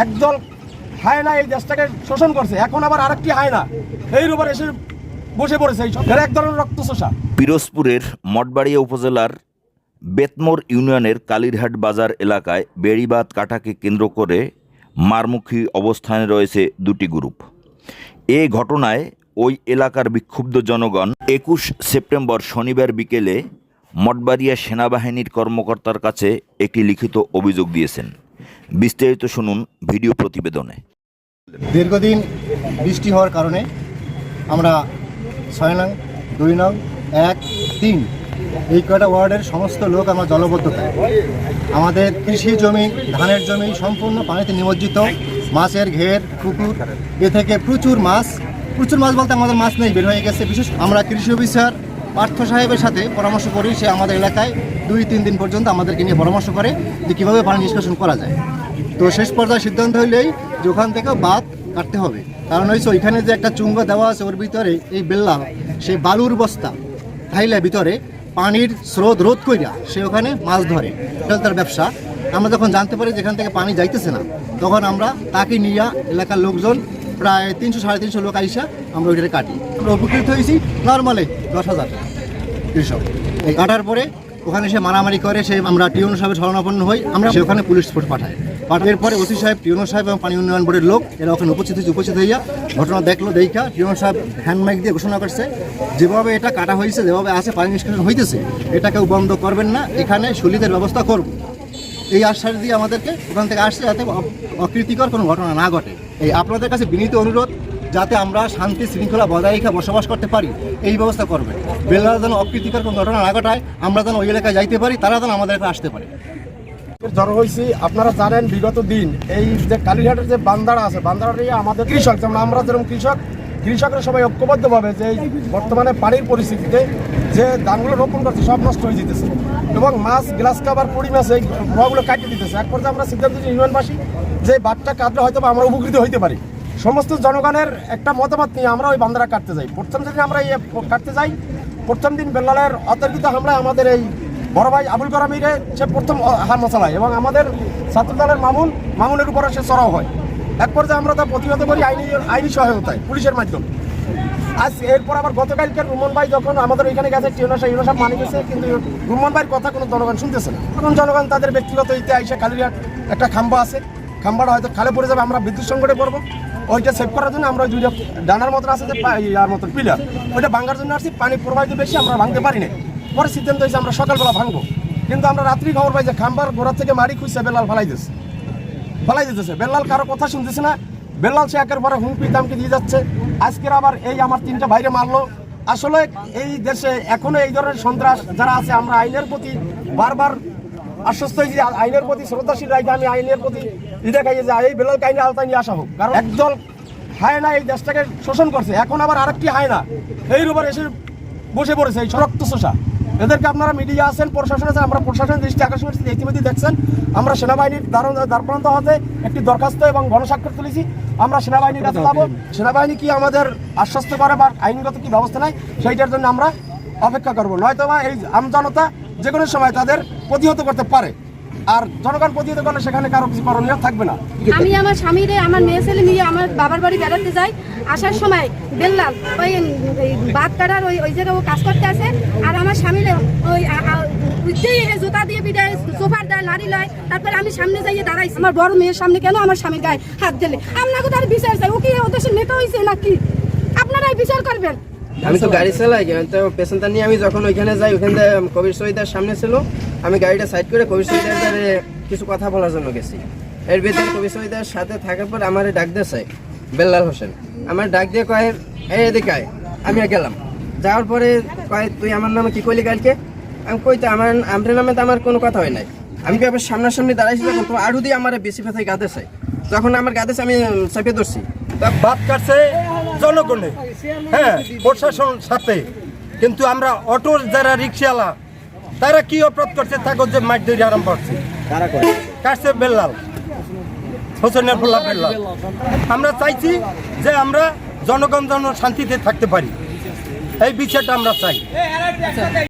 একদল হায়না এই দেশটাকে শোষণ করছে। এখন আবার আরেকটি হায়না এর উপর এসে বসে পড়েছে এক ধরনের রক্ত শোষা পিরোজপুরের মঠবাড়িয়া উপজেলার বেতমোর ইউনিয়নের কালীরহাট বাজার এলাকায় বেড়িবাঁধ কাটাকে কেন্দ্র করে মারমুখী অবস্থানে রয়েছে দুটি গ্রুপ। এ ঘটনায় ওই এলাকার বিক্ষুব্ধ জনগণ একুশ সেপ্টেম্বর শনিবার বিকেলে মঠবাড়িয়া সেনাবাহিনীর কর্মকর্তার কাছে একটি লিখিত অভিযোগ দিয়েছেন। বিস্তারিত শুনুন ভিডিও প্রতিবেদনে। দীর্ঘদিন বৃষ্টি হওয়ার কারণে আমরা ছয় নং, দুই নং, এক, তিন এই কয়টা ওয়ার্ডের সমস্ত লোক আমরা জলবদ্ধতায় আমাদের কৃষি জমি, ধানের জমি সম্পূর্ণ পানিতে নিমজ্জিত। মাছের ঘের, পুকুর, এ থেকে প্রচুর মাছ। প্রচুর মাছ বলতে আমাদের মাছ নেই, বের হয়ে গেছে। বিশেষ আমরা কৃষি অফিসার পার্থ সাহেবের সাথে পরামর্শ করি। সে আমাদের এলাকায় দুই, তিন দিন পর্যন্ত আমাদেরকে নিয়ে পরামর্শ করে যে কীভাবে পানি নিষ্কাশন করা যায়। তো শেষ পর্যায়ে সিদ্ধান্ত হইলেই যে ওখান থেকে বাদ কাটতে হবে। কারণ হয়েছে ওইখানে যে একটা চুঙ্গ দেওয়া আছে ওর ভিতরে, এই বেল্লা, সেই বালুর বস্তা থাইলে ভিতরে পানির স্রোত রোধ কইরা সে ওখানে মাছ ধরে। এটা তার ব্যবসা। আমরা যখন জানতে পারি যেখান থেকে পানি যাইতেছে না, তখন আমরা তাকে নিয়ে এলাকার লোকজন প্রায় তিনশো, সাড়ে তিনশো লোক আইসা আমরা ওইটাকে কাটি। আমরা উপকৃত হয়েছি নর্মালে দশ হাজার কৃষক। এই কাটার পরে ওখানে সে মারামারি করে, সে আমরা টিউন সাহেবের শরণাপন্ন হই, আমরা সে ওখানে পুলিশ ফোর্স পাঠাই। পাঠানোর পরে ওসি সাহেব টিউন সাহেব এবং পানি উন্নয়ন বোর্ডের লোক, এরা ওখানে উপস্থিত হয়েছে, উপস্থিত হইয়া ঘটনা দেখল, দেখা টিউন সাহেব হ্যান্ড মাইক দিয়ে ঘোষণা করছে। যেভাবে এটা কাটা হয়েছে, যেভাবে আছে, পানি নিষ্কাশন হইতেছে এটা কেউ বন্ধ করবেন না, এখানে সুলিদের ব্যবস্থা করব। এই আশ্বাস দিয়ে আমাদেরকে ওখান থেকে আসছে যাতে অকৃতিকর কোনো ঘটনা না ঘটে। এই আপনাদের কাছে বিনীত অনুরোধ, যাতে আমরা শান্তি শৃঙ্খলা বজায় রেখে বসবাস করতে পারি, এই ব্যবস্থা করবে বেলা যেন অকৃতিকর কোনো ঘটনা না ঘটায়, আমরা যেন ওই এলাকায় যাইতে পারি, তারা যেন আমাদের এলাকায় আসতে পারে। জড়ো হয়েছি আপনারা জানেন বিগত দিন এই যে কালীঘাটের যে বান্দারা আছে, বান্দারা আমাদের কৃষক, যেমন আমরা যেরকম কৃষক, কৃষকরা সবাই ঐক্যবদ্ধভাবে যে বর্তমানে পানির পরিস্থিতিতে যে ধানগুলো রোপণ করছে, সব নষ্ট হয়ে যেতেছে। এবং মাছ, গ্লাস কাবার পুড়ি মাছ এই কাটিয়ে দিতেছে। এক পর্যায়ে আমরা সিদ্ধান্ত ইউনিয়নবাসী যে বাটটা কাটলে হয়তো আমরা উপকৃত হইতে পারি। সমস্ত জনগণের একটা মতামত নিয়ে আমরা ওই বান্দারা কাটতে যাই। প্রথম দিন আমরা কাটতে যাই, প্রথম দিন বেল্লালের অতর্কিত হামলায় আমাদের এই বড় ভাই আবুল কালামিরে সে প্রথম হার মশালায় এবং আমাদের ছাত্রদলের মামুন, মামুনের উপরে সে চড়াও হয়। এক পর্যায়ে আমরা তা প্রতিহত করি আইনি আইনি সহায়তায়, পুলিশের মাধ্যমে। আজ এরপর আবার গতকালকে রুমন ভাই যখন আমাদের এখানে গেছে টিউনাশা ইউনাশা মানি গেছে, কিন্তু রুমন ভাইয়ের কথা কোনো জনগণ শুনতেছে না। এখন জনগণ তাদের ব্যক্তিগত ইতে আইসা কালিয়ার একটা খাম্বা আছে, খাম্বাটা হয়তো খালে পড়ে যাবে, আমরা বিদ্যুৎ সংকটে পড়ব। ওইটা সেভ করার জন্য আমরা দুইটা ডানার মতো আছে যে ইয়ার মতো পিলার। ওইটা ভাঙার জন্য আসছি, পানি প্রবাহিত বেশি, আমরা ভাঙতে পারি না পরে সিদ্ধান্ত হয়েছে আমরা সকালবেলা ভাঙবো। কিন্তু আমরা রাত্রি খবর পাই যে খাম্বার গোড়া থেকে মারি খুঁজছে বেলাল ফালাই দিচ্ছে ফালাই দিতেছে। বেল্লাল কারও কথা শুনতেছে না। বেল্লাল সে একের পরে হুমকি দামকে দিয়ে যাচ্ছে। আজকের আবার এই আমার তিনটা ভাইরে মারলো। আসলে এই দেশে এখনও এই ধরনের সন্ত্রাস যারা আছে, আমরা আইনের প্রতি বারবার আশ্বস্ত হয়েছি আইনের প্রতি শ্রদ্ধাশীল রাখি আমি আইনের প্রতি ই দেখাই যে এই বেলালকে আইনে আওতায় নিয়ে আসা হোক। কারণ একদল হায়না এই দেশটাকে শোষণ করছে। এখন আবার আরেকটি হায়না এই উপর এসে বসে পড়েছে এই রক্ত শোষা। এদেরকে আপনারা মিডিয়া আছেন, প্রশাসন আছে আমরা প্রশাসনের দৃষ্টি আকর্ষণ করছি ইতিমধ্যে দেখছেন, আমরা সেনাবাহিনীর দ্বারপ্রান্ত হতে একটি দরখাস্ত এবং গণস্বাক্ষর তুলেছি। আমরা সেনাবাহিনীর কাছে যাব। সেনাবাহিনী কি আমাদের আশ্বস্ত করে বা আইনগত কি ব্যবস্থা নেয়, সেইটার জন্য আমরা অপেক্ষা করব। নয়তো বা এই আমজনতা যে কোনো সময় তাদের প্রতিহত করতে পারে। আর জনগণ করলে সেখানে কারও কিছু করণীয় থাকবে না। আমি আমার স্বামীরে, আমার মেয়ে ছেলে নিয়ে আমার বাবার বাড়ি বেড়াতে যাই। আসার সময় বেললাম ওই বাদ কাটার ওই ওই জায়গায় ও কাজ করতে আসে। আর আমার স্বামীরে ওই জুতা দিয়ে বিদায় সোফার দেয়, লাড়ি লয়, তারপরে আমি সামনে যাইয়ে দাঁড়াইছি আমার বড় মেয়ের সামনে কেন আমার স্বামীর গায়ে হাত দিলে? আপনাকে তার বিচার চাই, ও কি ও দেশের নেতা হয়েছে নাকি? আপনারাই বিচার করবেন। আমি তো গাড়ি চালাই তো পেশেন্টটা নিয়ে আমি যখন ওইখানে যাই ওখান থেকে কবির শহীদের সামনে ছিল আমি গাড়িটা সাইড করে কবির শহীদের কিছু কথা বলার জন্য গেছি। এর ভিতরে কবির শহীদের সাথে থাকার পর আমার ডাক দিয়েছে বেল্লাল হোসেন। আমার ডাক দিয়ে কয় এই এদিকে আয় আমি গেলাম। যাওয়ার পরে কয় তুই আমার নামে কি করলি কালকে? আমি কই তো আমার আমার নামে তো আমার কোনো কথা হয় নাই। আমি কি আবার সামনাসামনি দাঁড়াইছি যখন? তো আরও দিয়ে আমার বেশি ব্যথায় গাঁদেছে। যখন আমার গাঁদেছে আমি চেপে ধরছি। বাদ কাটছে। জনগণে। হ্যাঁ প্রশাসন সাথে। কিন্তু আমরা অটো যারা রিক্সাওয়ালা তারা কি অপরাধ করছে তাকে যে মাঠ ধরে আরাম করছে কাটছে বেল্লাল। হোসেনের ফুল্লা বেল্লাল। আমরা চাইছি যে আমরা জনগণ জন শান্তিতে থাকতে পারি। এই বিচারটা আমরা চাই।